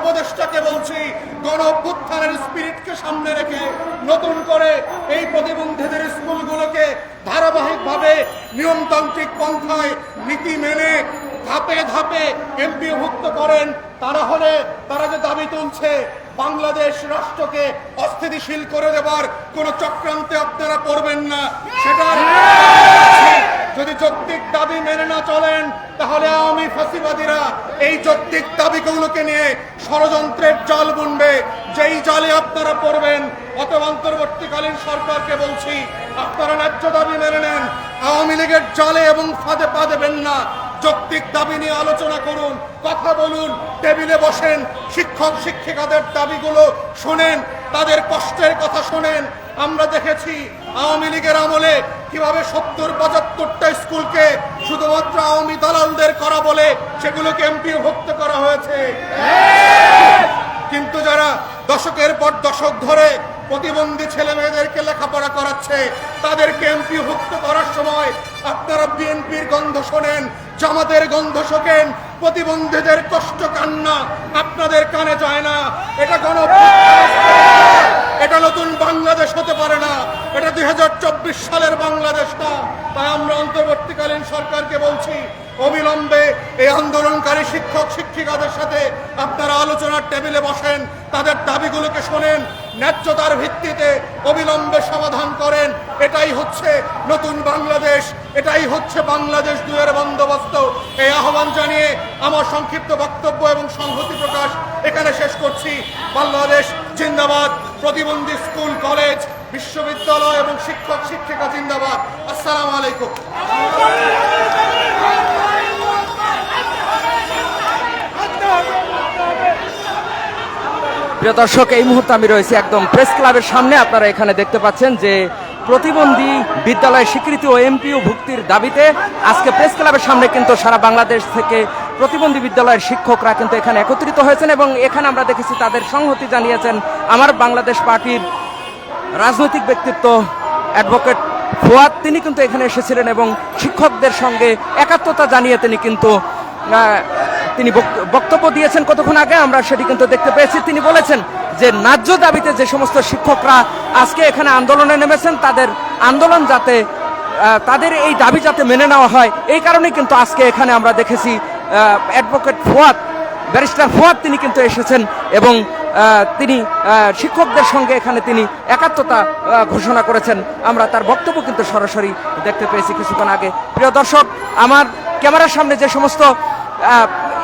উপদেষ্টাকে বলছি গণ অভ্যুত্থানের স্পিরিটকে সামনে রেখে নতুন করে এই প্রতিবন্ধীদের স্কুলগুলোকে ধারাবাহিকভাবে নিয়মতান্ত্রিক পন্থায় নীতি মেনে ধাপে ধাপে এমপিভুক্ত করেন, তারা হলে তারা যে দাবি তুলছে, বাংলাদেশ রাষ্ট্রকে অস্থিতিশীল করে দেবার কোন চক্রান্তে আপনারা পড়বেন না, সেটার যদি যৌক্তিক দাবি মেনে না চলেন, তাহলে আওয়ামী ফাঁসিবাদীরা এই যৌক্তিক দাবিগুলোকে নিয়ে ষড়যন্ত্রের জল বুনবে। যেই জালে আপনারা পড়বেন অত অন্তর্বর্তীকালীন সরকারকে বলছি, আপনারা ন্যায্য দাবি মেনে নেন। আওয়ামী লীগের জালে এবং ফাঁদে পা দেবেন না। যৌক্তিক দাবি নিয়ে আলোচনা করুন, কথা বলুন, টেবিলে বসেন, শিক্ষক, শিক্ষিকাদের দাবিগুলো শোনেন, তাদের কষ্টের কথা শোনেন। আমরা দেখেছি আওয়ামী লীগের আমলে কীভাবে সত্তর, পঁচাত্তরটা স্কুলকে শুধুমাত্র আওয়ামী দালালদের করা বলে সেগুলোকে এমপি ভুক্ত করা হয়েছে। কিন্তু যারা দশকের পর দশক ধরে প্রতিবন্ধী ছেলে মেয়েদেরকে লেখাপড়া করাচ্ছে, তাদেরকে এমপি ভুক্ত করার সময় আপনারা বিএনপির গন্ধ শোনেন জামাতের গন্ধ শোকেন প্রতিবন্ধীদের কষ্ট কান্না আপনাদের কানে যায় না। এটা গণ এটা নতুন বাংলাদেশ হতে পারে না। এটা দুই হাজার চব্বিশ সালের বাংলাদেশ না তাই আমরা অন্তর্বর্তীকালীন সরকারকে বলছি, অবিলম্বে এই আন্দোলনকারী শিক্ষক, শিক্ষিকাদের সাথে আপনারা আলোচনার টেবিলে বসেন, তাদের দাবিগুলোকে শোনেন, ন্যায্যতার ভিত্তিতে অবিলম্বে সমাধান করেন। এটাই হচ্ছে নতুন বাংলাদেশ, এটাই হচ্ছে বাংলাদেশ দুয়ের বন্দোবস্ত। এই আহ্বান জানিয়ে আমার সংক্ষিপ্ত বক্তব্য এবং সংহতি প্রকাশ এখানে শেষ করছি। বাংলাদেশ জিন্দাবাদ। প্রতিবন্ধী স্কুল, কলেজ, বিশ্ববিদ্যালয় এবং শিক্ষক, শিক্ষিকা জিন্দাবাদ। আসসালামু আলাইকুম। প্রিয় দর্শক, এই মুহূর্তে আমি রয়েছি একদম প্রেস ক্লাবের সামনে। আপনারা এখানে দেখতে পাচ্ছেন যে প্রতিবন্ধী বিদ্যালয় স্বীকৃতি ও এমপিও ভুক্তির দাবিতে আজকে প্রেস ক্লাবের সামনে কিন্তু সারা বাংলাদেশ থেকে প্রতিবন্ধী বিদ্যালয়ের শিক্ষকরা কিন্তু এখানে একত্রিত হয়েছেন এবং এখানে আমরা দেখেছি তাদের সংহতি জানিয়েছেন আমার বাংলাদেশ পার্টির রাজনৈতিক ব্যক্তিত্ব অ্যাডভোকেট ফুয়াদ। তিনি কিন্তু এখানে এসেছিলেন এবং শিক্ষকদের সঙ্গে একাত্মতা জানিয়ে তিনি কিন্তু তিনি বক্ত- বক্তব্য দিয়েছেন কতক্ষণ আগে, আমরা সেটি কিন্তু দেখতে পেয়েছি। তিনি বলেছেন যে ন্যায্য দাবিতে যে সমস্ত শিক্ষকরা আজকে এখানে আন্দোলনে নেমেছেন, তাদের আন্দোলন যাতে তাদের এই দাবি যাতে মেনে নেওয়া হয়, এই কারণে কিন্তু আজকে এখানে আমরা দেখেছি অ্যাডভোকেট ফুয়াদ ব্যারিস্টার ফুয়াদ তিনি কিন্তু এসেছেন এবং তিনি শিক্ষকদের সঙ্গে এখানে তিনি একাত্মতা ঘোষণা করেছেন। আমরা তার বক্তব্য কিন্তু সরাসরি দেখতে পেয়েছি কিছুক্ষণ আগে। প্রিয় দর্শক, আমার ক্যামেরার সামনে যে সমস্ত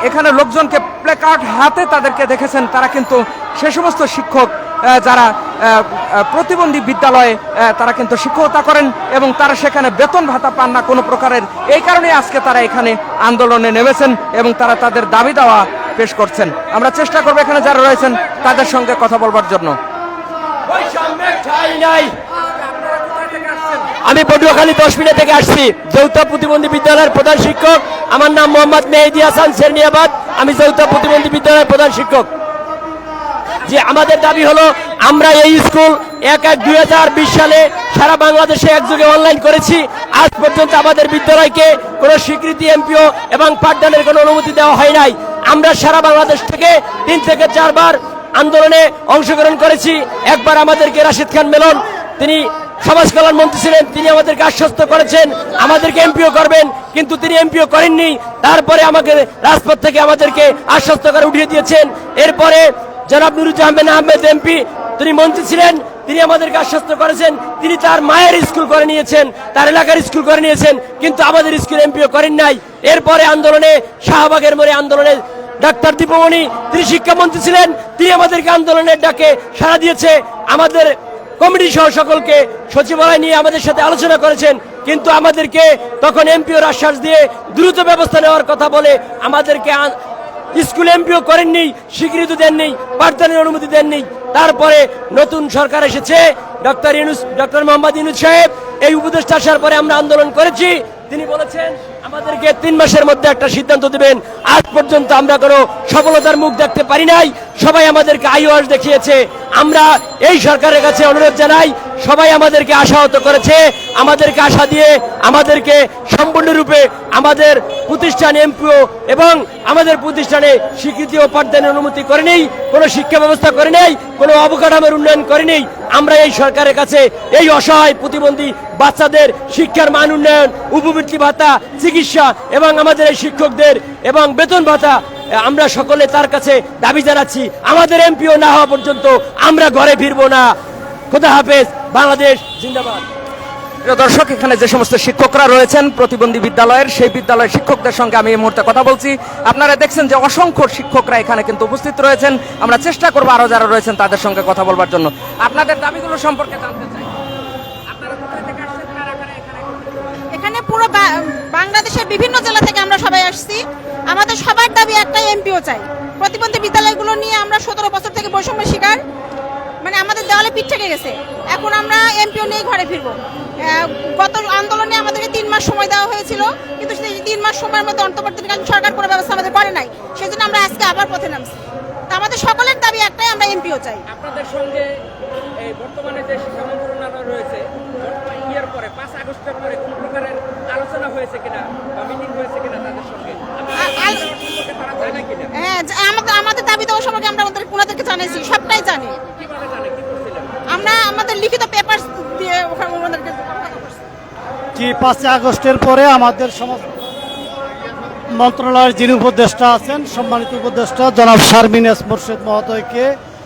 এখানে লোকজনকে প্লে কার্ড হাতে তাদেরকে দেখেছেন, তারা কিন্তু সে সমস্ত শিক্ষক যারা প্রতিবন্ধী বিদ্যালয়ে তারা কিন্তু শিক্ষকতা করেন এবং তারা সেখানে বেতন ভাতা পান না কোনো প্রকারের। এই কারণে আজকে তারা এখানে আন্দোলনে নেমেছেন এবং তারা তাদের দাবি দেওয়া পেশ করছেন। আমরা চেষ্টা করব এখানে যারা রয়েছেন তাদের সঙ্গে কথা বলবার জন্য। আমি পটুয়াখালী দশ মিনিট থেকে আসছি। যৌথ প্রতিবন্ধী বিদ্যালয়ের প্রধান শিক্ষক। আমার নাম মোহাম্মদ মেহেদি হাসান সেরনিয়াবাদ আমি যৌথ প্রতিবন্ধী বিদ্যালয়ের প্রধান শিক্ষক। যে আমাদের দাবি হলো, আমরা এই স্কুল এক এক দুই সালে সারা বাংলাদেশে একযোগে অনলাইন করেছি। আজ পর্যন্ত আমাদের বিদ্যালয়কে কোনো স্বীকৃতি এমপিও এবং পাঠদানের কোনো অনুমতি দেওয়া হয় নাই। আমরা সারা বাংলাদেশ থেকে তিন থেকে চারবার আন্দোলনে অংশগ্রহণ করেছি। একবার আমাদেরকে রাশিদ খান মেলন, তিনি সমাজ কল্যাণ মন্ত্রী ছিলেন, তিনি আমাদেরকে আশ্বস্ত করেছেন, আমাদেরকে এমপিও করবেন, কিন্তু তিনি এমপিও করেননি। তারপরে আমাকে রাজপথ থেকে আমাদেরকে আশ্বস্ত করে উঠিয়ে দিয়েছেন। এরপরে জনাব নুরুজ্জামান আহমেদ এমপি, তিনি মন্ত্রী ছিলেন, তিনি আমাদেরকে আশ্বস্ত করেছেন, তিনি তার মায়ের স্কুল করে নিয়েছেন, তার এলাকার স্কুল করে নিয়েছেন, কিন্তু আমাদের স্কুল এমপিও করেন নাই। এরপরে আন্দোলনে, শাহবাগের মোড়ে আন্দোলনে ডাক্তার দীপমণি, তিনি শিক্ষামন্ত্রী ছিলেন, তিনি আমাদেরকে আন্দোলনের ডাকে সাড়া দিয়েছে। আমাদের কমিটি সহ সকলকে সচিবালয় নিয়ে আমাদের সাথে আলোচনা করেছেন, কিন্তু আমাদেরকে তখন এমপিওর আশ্বাস দিয়ে দ্রুত ব্যবস্থা নেওয়ার কথা বলে আমাদেরকে স্কুল এমপিও করেননি, স্বীকৃতি দেননি পাঠদানের অনুমতি দেননি। তারপরে নতুন সরকার এসেছে, ডক্টর ইউনুস, ডক্টর মোহাম্মদ ইউনুস সাহেব। এই উপদেষ্টা আসার পরে আমরা আন্দোলন করেছি। তিনি বলেছেন, আমাদেরকে তিন মাসের মধ্যে একটা সিদ্ধান্ত দিবেন। আজ পর্যন্ত আমরা কোনো সফলতার মুখ দেখতে পারি নাই। সবাই আমাদেরকে আইওয়াস দেখিয়েছে। আমরা এই সরকারের কাছে অনুরোধ জানাই সবাই আমাদেরকে আশাহত করেছে। আমাদেরকে আশা দিয়ে আমাদেরকে সম্পূর্ণরূপে আমাদের প্রতিষ্ঠান এমপিও এবং আমাদের প্রতিষ্ঠানে স্বীকৃতি ও পাঠদানের অনুমতি করেনি কোনো শিক্ষা ব্যবস্থা করে নেই, কোনো অবকাঠামোর উন্নয়ন করেনি আমরা এই সরকারের কাছে এই অসহায় প্রতিবন্ধী বাচ্চাদের শিক্ষার মান উন্নয়ন, উপবৃত্তি ভাতা, চিকিৎসা এবং আমাদের এই শিক্ষকদের এবং বেতন ভাতা, আমরা সকলে তার কাছে দাবি জানাচ্ছি। আমাদের এমপিও না হওয়া পর্যন্ত আমরা ঘরে ফিরবো না। খোদা হাফেজ বাংলাদেশ জিন্দাবাদ। প্রিয় দর্শক এখানে যে সমস্ত শিক্ষকরা রয়েছেন প্রতিবন্ধী বিদ্যালয়ের সেই বিদ্যালয়ের শিক্ষকদের সঙ্গে আমি এই মুহূর্তে কথা বলছি। আপনারা দেখছেন যে অসংখ্য শিক্ষকরা এখানে কিন্তু উপস্থিত রয়েছেন। আমরা চেষ্টা করব আরও যারা রয়েছেন তাদের সঙ্গে কথা বলবার জন্য। আপনাদের দাবিগুলো সম্পর্কে জানতে চাই। আপনারা কোথায় থেকে আসছেন? কারা কারা এখানে এখানে পুরো বাংলাদেশের বিভিন্ন জেলা থেকে আমরা সবাই আসছি। আমাদের সবার দাবি একটাই এমপিও চাই। প্রতিবন্ধী বিদ্যালয়গুলো নিয়ে আমরা সতেরো বছর থেকে বৈষম্য শিকার। মানে আমাদের দেওয়ালে পিঠ থেকে গেছে। এখন আমরা এমপিও নিয়ে ঘরে ফিরবো। গত আন্দোলনে আমাদেরকে তিন মাস সময় দেওয়া হয়েছিল কিন্তু সেই তিন মাস সময়ের মধ্যে অন্তর্বর্তী অন্তর্বর্তীকালীন সরকার কোনো ব্যবস্থা আমাদের করে নাই। সেজন্য আমরা আজকে আবার পথে নামছি। তা আমাদের সকলের দাবি একটাই আমরা এমপিও চাই। আপনাদের সঙ্গে এই বর্তমানে যে শিক্ষা মন্ত্রণালয় রয়েছে ইয়ের পরে পাঁচ আগস্টের পরে কোন প্রকারের আলোচনা হয়েছে কিনা বা মিটিং হয়েছে কিনা তাদের সঙ্গে? হ্যাঁ আমাদের আমাদের দাবি দেওয়া সম্পর্কে আমরা ওনাদেরকে জানাইছি সবটাই জানি কীভাবে জানে কি করছিলেন আমরা আমাদের লিখিত পেপার দিয়ে ওখানে ওনাদেরকে কি পাঁচই আগস্টের পরে আমাদের সমস্ত মন্ত্রণালয়ের যিনি উপদেষ্টা আছেন, সম্মানিত উপদেষ্টা জনাব শারমিন এস মোর্শেদ মহোদয়কে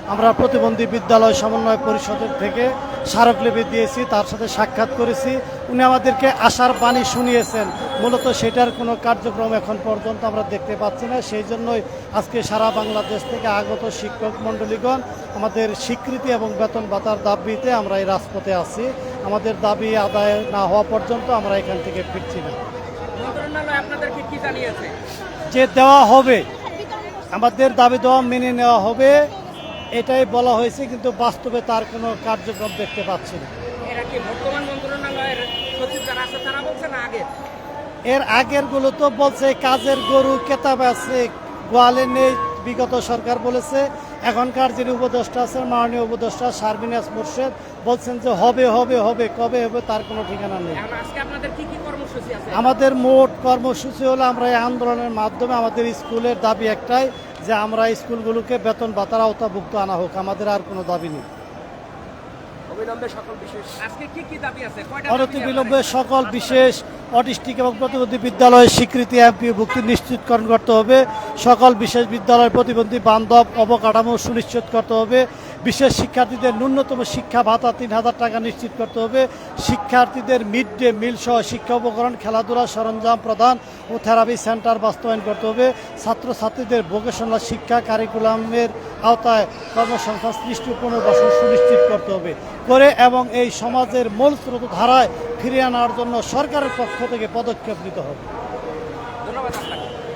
আমরা প্রতিবন্ধী বিদ্যালয় সমন্বয় পরিষদের থেকে স্মারকলিপি দিয়েছি তার সাথে সাক্ষাৎ করেছি। উনি আমাদেরকে আশার বাণী শুনিয়েছেন। মূলত সেটার কোনো কার্যক্রম এখন পর্যন্ত আমরা দেখতে পাচ্ছি না। সেই জন্যই আজকে সারা বাংলাদেশ থেকে আগত শিক্ষক মণ্ডলীগণ আমাদের স্বীকৃতি এবং বেতন ভাতার দাবিতে আমরা এই রাজপথে আছি। আমাদের দাবি আদায় না হওয়া পর্যন্ত আমরা এখান থেকে ফিরছি না। যে দেওয়া হবে আমাদের দাবি দেওয়া মেনে নেওয়া হবে। এটাই বলা হয়েছে কিন্তু বাস্তবে তার কোনো কার্যক্রম দেখতে পাচ্ছি না। এরা কি বর্তমান মন্ত্রণালয়ের সচিব যারা আছে তারা বলছে না আগে? এর আগেরগুলো তো বলছে কাজের গরু কেতাব আছে গোয়ালে নেই বিগত সরকার বলেছে। এখনকার যিনি উপদেষ্টা আছেন মাননীয় উপদেষ্টা শারমিনাস মুর্শেদ বলছেন যে হবে হবে হবে কবে হবে তার কোনো ঠিকানা নেই। এখন আজকে আপনাদের কি কি কর্মসূচি আছে? আমাদের মোট কর্মসূচি হলো আমরা এই আন্দোলনের মাধ্যমে আমাদের স্কুলের দাবি একটাই যে আমরা স্কুলগুলোকে বেতন ভাতার আওতাভুক্ত আনা হোক আমাদের আর কোনো দাবি নেই। অবিলম্বে সকল বিশেষ আজকে কি কি দাবি আছে? কয়টা অনতিবিলম্বে সকল বিশেষ অটিস্টিক এবং প্রতিবন্ধী বিদ্যালয়ের স্বীকৃতি এমপি ভুক্তি নিশ্চিতকরণ করতে হবে। সকল বিশেষ বিদ্যালয়ের প্রতিবন্ধী বান্ধব অবকাঠামো সুনিশ্চিত করতে হবে। বিশেষ শিক্ষার্থীদের ন্যূনতম শিক্ষা ভাতা তিন হাজার টাকা নিশ্চিত করতে হবে। শিক্ষার্থীদের মিড ডে মিল সহ শিক্ষা উপকরণ, খেলাধুলা, সরঞ্জাম প্রদান ও থেরাপি সেন্টার বাস্তবায়ন করতে হবে। ছাত্রছাত্রীদের ভোকেশনাল শিক্ষা কারিকুলামের আওতায় কর্মসংস্থান সৃষ্টি পুনর্বাসন সুনিশ্চিত করতে হবে। করে এবং এই সমাজের মূল স্রোত ধারায় ফিরিয়ে আনার জন্য সরকারের পক্ষ থেকে পদক্ষেপ নিতে হবে।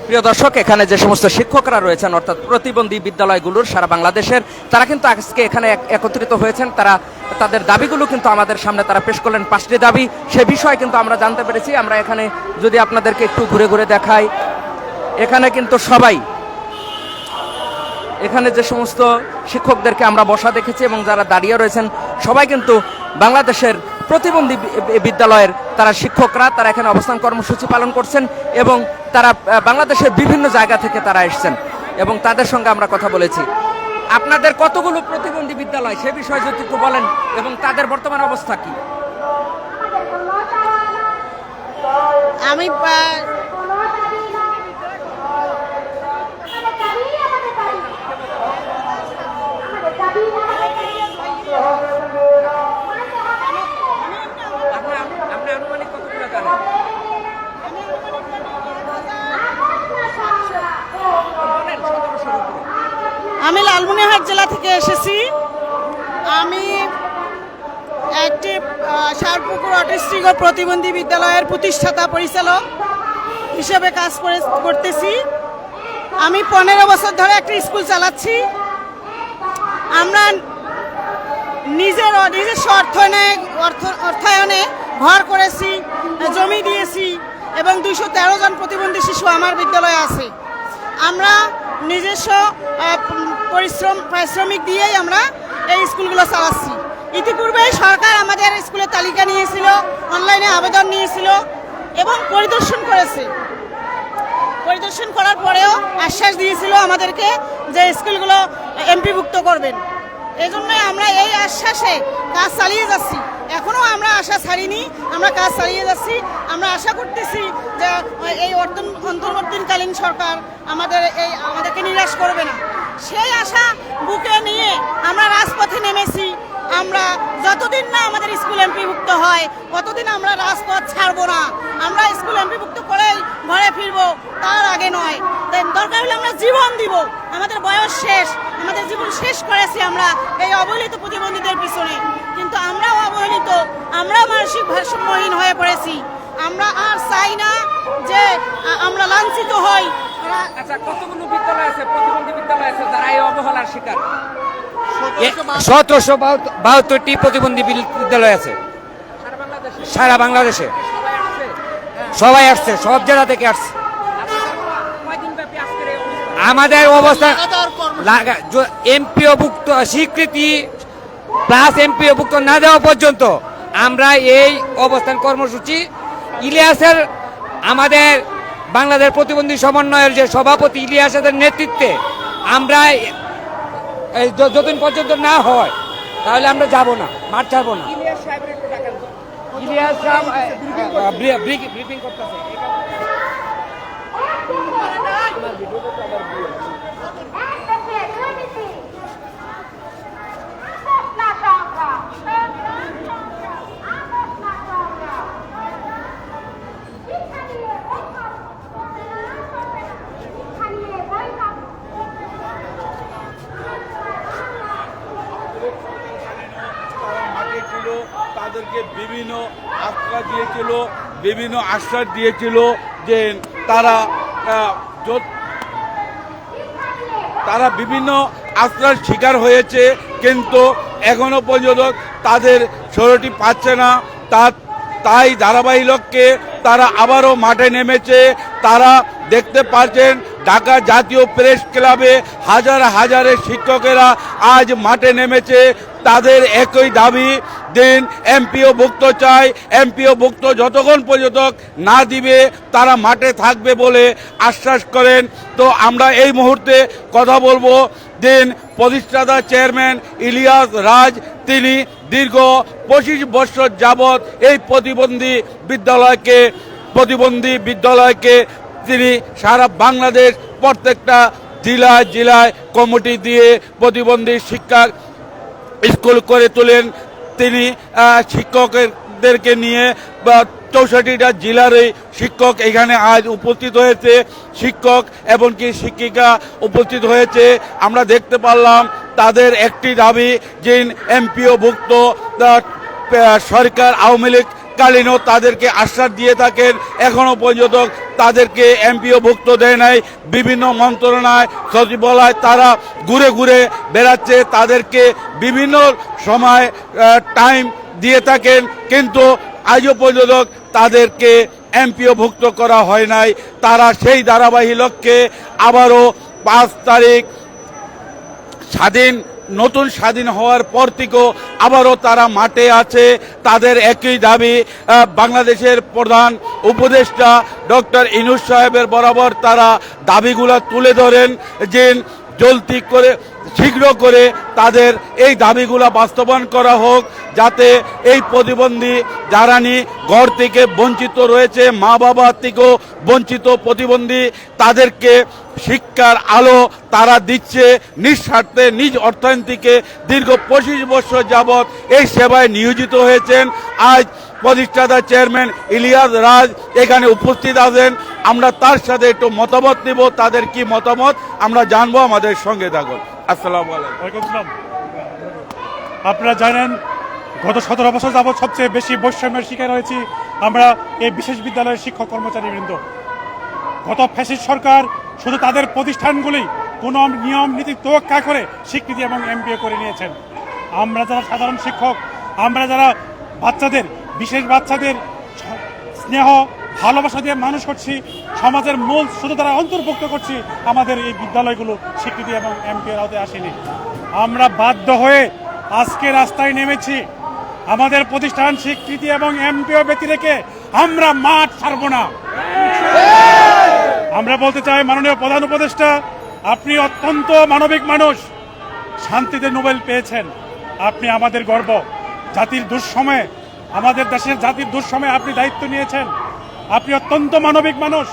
প্রিয় দর্শক, এখানে যে সমস্ত শিক্ষকরা রয়েছেন, অর্থাৎ প্রতিবন্ধী বিদ্যালয়গুলোর, সারা বাংলাদেশের, তারা কিন্তু আজকে এখানে এক- একত্রিত হয়েছেন। তারা, তাদের দাবিগুলো কিন্তু আমাদের সামনে তারা পেশ করলেন। পাঁচটি দাবি, সে বিষয়ে কিন্তু আমরা জানতে পেরেছি। আমরা এখানে যদি আপনাদেরকে একটু ঘুরে ঘুরে দেখাই, এখানে কিন্তু সবাই, এখানে যে সমস্ত শিক্ষকদেরকে আমরা বসা দেখেছি এবং যারা দাঁড়িয়ে রয়েছেন, সবাই কিন্তু বাংলাদেশের প্রতিবন্ধী বিদ্যালয়ের তারা শিক্ষকরা, তারা এখানে অবস্থান কর্মসূচি পালন করছেন এবং তারা বাংলাদেশের বিভিন্ন জায়গা থেকে তারা এসছেন এবং তাদের সঙ্গে আমরা কথা বলেছি। আপনাদের কতগুলো প্রতিবন্ধী বিদ্যালয়, সে বিষয়ে যদি একটু বলেন, এবং তাদের বর্তমান অবস্থা কি? আমি আহ, আপনি আপনি আনুমানিক কতগুলো জানেন বলেন সতেরোশোর উপরে আমি লালমনিরহাট জেলা থেকে এসেছি আমি একটি আহ, সারপুকুর প্রতিবন্ধী বিদ্যালয়ের প্রতিষ্ঠাতা পরিচালক হিসেবে কাজ করে, করতেছি। আমি পনেরো বছর ধরে একটি স্কুল চালাচ্ছি। আমরা নিজের নিজস্ব অর্থায়নে অর্থ, অর্থায়নে ঘর করেছি, জমি দিয়েছি এবং দুইশো তেরো জন প্রতিবন্ধী শিশু আমার বিদ্যালয়ে আছে। আমরা নিজস্ব পরিশ্রম, পারিশ্রমিক দিয়েই আমরা এই স্কুলগুলো চালাচ্ছি। ইতিপূর্বে সরকার আমাদের স্কুলের তালিকা নিয়েছিল, অনলাইনে আবেদন নিয়েছিল এবং পরিদর্শন করেছে। পরিদর্শন করার পরেও আশ্বাস দিয়েছিল আমাদেরকে যে স্কুলগুলো এমপিভুক্ত করবেন। এই জন্যই আমরা এই আশ্বাসে কাজ চালিয়ে যাচ্ছি। এখনও আমরা আশা ছাড়িনি, আমরা কাজ চালিয়ে যাচ্ছি। আমরা আশা করতেছি যে এই অন্তর্বর্তীকালীন সরকার আমাদের এই, আমাদেরকে নিরাশ করবে না। সেই আশা বুকে নিয়ে আমরা রাজপথে নেমেছি। আমরা যতদিন না আমাদের স্কুল এমপিভুক্ত হয়, ততদিন আমরা রাজপথ ছাড়বো না। আমরা স্কুল এমপিভুক্ত করেই ঘরে ফিরবো, তার আগে নয়। দরকার হলে আমরা জীবন দিব। আমাদের বয়স শেষ, আমাদের জীবন শেষ করেছি আমরা এই অবহেলিত প্রতিবন্ধীদের পিছনে। কিন্তু আমরাও অবহেলিত আমরা মানসিক ভারসাম্যহীন হয়ে পড়েছি। আমরা আর চাই না যে আমরা লাঞ্ছিত হই। আচ্ছা কতগুলো বিদ্যালয় আছে? প্রতিবন্ধী বিদ্যালয় আছে যারা এই অবহেলার শিকার? সতেরোশো বাহাত্তরটি প্রতিবন্ধী বিদ্যালয় আছে। সারা বাংলাদেশে? সবাই আসছে সব জেলা থেকে আসছে। অনুষ্ঠান আমাদের অবস্থা এমপিও ভুক্ত স্বীকৃতি প্লাস এমপিও ভুক্ত না দেওয়া পর্যন্ত আমরা এই অবস্থান কর্মসূচি ইলিয়াসের আমাদের বাংলাদেশ প্রতিবন্ধী সমন্বয়ের যে সভাপতি ইলিয়াসের নেতৃত্বে আমরা এই যতদিন পর্যন্ত না হয় তাহলে আমরা যাব না মাঠ ছাড়বো না। ইলিয়াস একটু ডাকেন তো। ইলিয়াস সাহেব, আহ, আহ, ব্রি- ব্রি- ব্রিফিং করতেছে তারা মাঠে ছিল তাদেরকে বিভিন্ন আশ্রয় দিয়েছিল, বিভিন্ন আশ্বাস দিয়েছিল যে তারা তারা বিভিন্ন আশ্রয়ের শিকার হয়েছে, কিন্তু এখনও পর্যন্ত তাদের ষোলোটি পাচ্ছে না। তা তাই ধারাবাহিক লক্ষ্যে তারা আবারও মাঠে নেমেছে। তারা দেখতে পাচ্ছেন ঢাকা জাতীয় প্রেস ক্লাবে হাজার হাজারের শিক্ষকেরা আজ মাঠে নেমেছে। তাদের একই দাবি, দিন এমপিও ভুক্ত চাই এমপিও ভুক্ত যতক্ষণ পর্যন্ত না দিবে, তারা মাঠে থাকবে বলে আশ্বাস করেন। তো আমরা এই মুহূর্তে কথা বলব, দিন প্রতিষ্ঠাতা চেয়ারম্যান ইলিয়াস রাজ, তিনি দীর্ঘ পঁচিশ বছর যাবৎ এই প্রতিবন্ধী বিদ্যালয়কে প্রতিবন্ধী বিদ্যালয়কে তিনি সারা বাংলাদেশ প্রত্যেকটা জেলায় জেলায় কমিটি দিয়ে প্রতিবন্ধী শিক্ষা স্কুল করে তোলেন। তিনি শিক্ষকদেরকে নিয়ে, বা চৌষট্টিটা জেলারই শিক্ষক এখানে আজ উপস্থিত হয়েছে। শিক্ষক এমনকি শিক্ষিকা উপস্থিত হয়েছে। আমরা দেখতে পারলাম তাদের একটি দাবি, যে এমপিও ভুক্ত সরকার আওয়ামী লীগ কালীনও তাদেরকে আশ্বাস দিয়ে থাকেন, এখনও পর্যন্ত তাদেরকে এমপিও ভুক্ত দেয় নাই। বিভিন্ন মন্ত্রণায় সচিবালয়, তারা ঘুরে ঘুরে বেড়াচ্ছে, তাদেরকে বিভিন্ন সময় টাইম দিয়ে থাকেন, কিন্তু আজও পর্যন্ত তাদেরকে এমপিও ভুক্ত করা হয় নাই। তারা সেই ধারাবাহিক লক্ষ্যে আবারও পাঁচ তারিখ স্বাধীন নতুন স্বাধীন হওয়ার পর থেকেও আবারও তারা মাঠে আছে। তাদের একই দাবি বাংলাদেশের প্রধান উপদেষ্টা ডক্টর ইনুস সাহেবের বরাবর তারা দাবিগুলো তুলে ধরেন যে জলতি করে শীঘ্র করে তাদের এই দাবিগুলো বাস্তবায়ন করা হোক, যাতে এই প্রতিবন্ধী যারা নি ঘর থেকে বঞ্চিত রয়েছে, মা বাবা থেকেও বঞ্চিত প্রতিবন্ধী, তাদেরকে শিক্ষার আলো তারা দিচ্ছে, নিঃস্বার্থে নিজ অর্থনীতিকে দীর্ঘ পঁচিশ বছর যাবৎ এই সেবায় নিয়োজিত হয়েছেন। আজ প্রতিষ্ঠাতা চেয়ারম্যান ইলিয়াস রাজ এখানে উপস্থিত আছেন। আমরা তার সাথে একটু মতামত নিব, তাদের কি মতামত, আমরা জানব আমাদের সঙ্গে থাকুন। আসসালামু আলাইকুম। আপনারা জানেন, গত সতেরো বছর যাবৎ সবচেয়ে বেশি বৈষম্যের শিকার হয়েছি আমরা এই বিশেষ বিদ্যালয়ের শিক্ষক কর্মচারীবৃন্দ। গত ফ্যাসিস্ট সরকার শুধু তাদের প্রতিষ্ঠানগুলি কোনো নিয়ম, নীতি তোয়াক্কা করে স্বীকৃতি এবং এমপিএ করে নিয়েছেন। আমরা যারা সাধারণ শিক্ষক, আমরা যারা বাচ্চাদের বিশেষ বাচ্চাদের স্নেহ, ভালোবাসা দিয়ে মানুষ করছি, সমাজের মূল তারা অন্তর্ভুক্ত করছি, আমাদের এই বিদ্যালয়গুলো স্বীকৃতি এবং এমপিওর আওতায় আসেনি। আমরা বাধ্য হয়ে আজকে রাস্তায় নেমেছি। আমাদের প্রতিষ্ঠান স্বীকৃতি এবং এমপিও ব্যতি রেখে আমরা মাঠ ছাড়বো না। আমরা বলতে চাই, মাননীয় প্রধান উপদেষ্টা, আপনি অত্যন্ত মানবিক মানুষ। শান্তিতে নোবেল পেয়েছেন। আপনি আমাদের গর্ব। জাতির দুঃসময়ে আমাদের দেশের জাতির দুঃসময়ে আপনি দায়িত্ব নিয়েছেন। আপনি অত্যন্ত মানবিক মানুষ।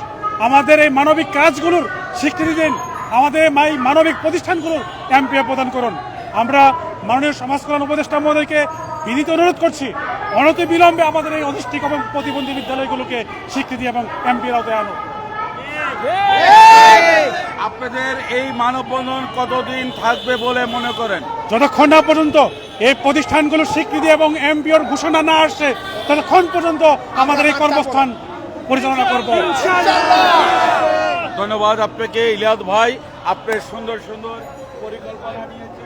আমাদের এই মানবিক কাজগুলোর স্বীকৃতি দিন। আমাদের এই মানবিক প্রতিষ্ঠানগুলোর এমপিও প্রদান করুন। আমরা মাননীয় সমাজ কল্যাণ উপদেষ্টা মহোদয়কে বিনীত অনুরোধ করছি, অনতি বিলম্বে আমাদের এই অধিষ্ঠিক এবং প্রতিবন্ধী বিদ্যালয়গুলোকে স্বীকৃতি এবং এমপির আওতায় আনুন আপনাদের এই মানববন্ধন কতদিন থাকবে বলে মনে করেন? যতক্ষণ না পর্যন্ত এই প্রতিষ্ঠানগুলোর স্বীকৃতি এবং এমপিওর ঘোষণা না আসছে ততক্ষণ পর্যন্ত আমাদের এই কর্মস্থান পরিচালনা করব। ধন্যবাদ আপনাকে ইলিয়াদ ভাই আপনার সুন্দর সুন্দর পরিকল্পনা নিয়েছেন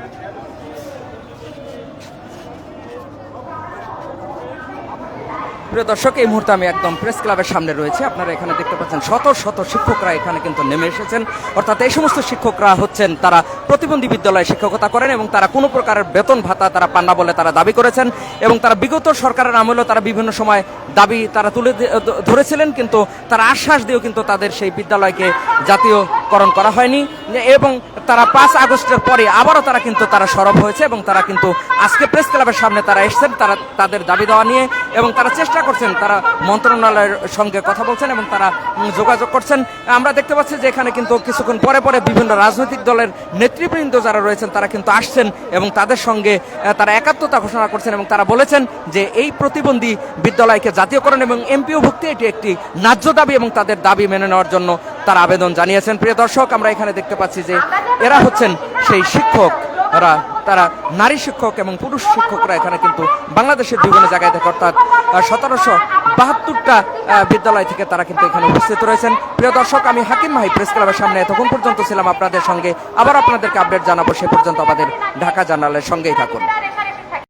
প্রিয় দর্শক, এই মুহূর্তে আমি একদম প্রেস ক্লাবের সামনে রয়েছে। আপনারা এখানে দেখতে পাচ্ছেন শত শত শিক্ষকরা এখানে কিন্তু নেমে এসেছেন। অর্থাৎ এই সমস্ত শিক্ষকরা হচ্ছেন, তারা প্রতিবন্ধী বিদ্যালয়ে শিক্ষকতা করেন এবং তারা কোনো প্রকারের বেতন ভাতা তারা পান না বলে তারা দাবি করেছেন এবং তারা বিগত সরকারের আমলেও তারা বিভিন্ন সময় দাবি তারা তুলে ধরেছিলেন, কিন্তু তারা আশ্বাস দিয়েও কিন্তু তাদের সেই বিদ্যালয়কে জাতীয়করণ করা হয়নি এবং তারা পাঁচ আগস্টের পরে আবারও তারা কিন্তু তারা সরব হয়েছে এবং তারা কিন্তু আজকে প্রেস ক্লাবের সামনে তারা এসেছেন, তারা তাদের দাবি দেওয়া নিয়ে এবং তারা চেষ্টা করছেন তারা মন্ত্রণালয়ের সঙ্গে কথা বলছেন এবং তারা যোগাযোগ করছেন। আমরা দেখতে পাচ্ছি যে এখানে কিন্তু কিছুক্ষণ পরে পরে বিভিন্ন রাজনৈতিক দলের নেতৃবৃন্দ যারা রয়েছেন তারা কিন্তু আসছেন এবং তাদের সঙ্গে তারা একাত্মতা ঘোষণা করছেন এবং তারা বলেছেন যে এই প্রতিবন্ধী বিদ্যালয়কে জাতীয়করণ এবং এমপিও ভুক্তি এটি একটি ন্যায্য দাবি এবং তাদের দাবি মেনে নেওয়ার জন্য তারা আবেদন জানিয়েছেন। প্রিয় দর্শক আমরা এখানে দেখতে পাচ্ছি যে এরা হচ্ছেন সেই শিক্ষকরা তারা নারী শিক্ষক এবং পুরুষ শিক্ষকরা এখানে কিন্তু বাংলাদেশের বিভিন্ন জায়গায় থেকে অর্থাৎ সতেরোশো বাহাত্তরটা বিদ্যালয় থেকে তারা কিন্তু এখানে উপস্থিত রয়েছেন। প্রিয় দর্শক, আমি হাকিম মাহি প্রেস ক্লাবের সামনে এতক্ষণ পর্যন্ত ছিলাম। আপনাদের সঙ্গে আবার আপনাদেরকে আপডেট জানাব, সে পর্যন্ত আমাদের ঢাকা জার্নালের সঙ্গেই থাকুন।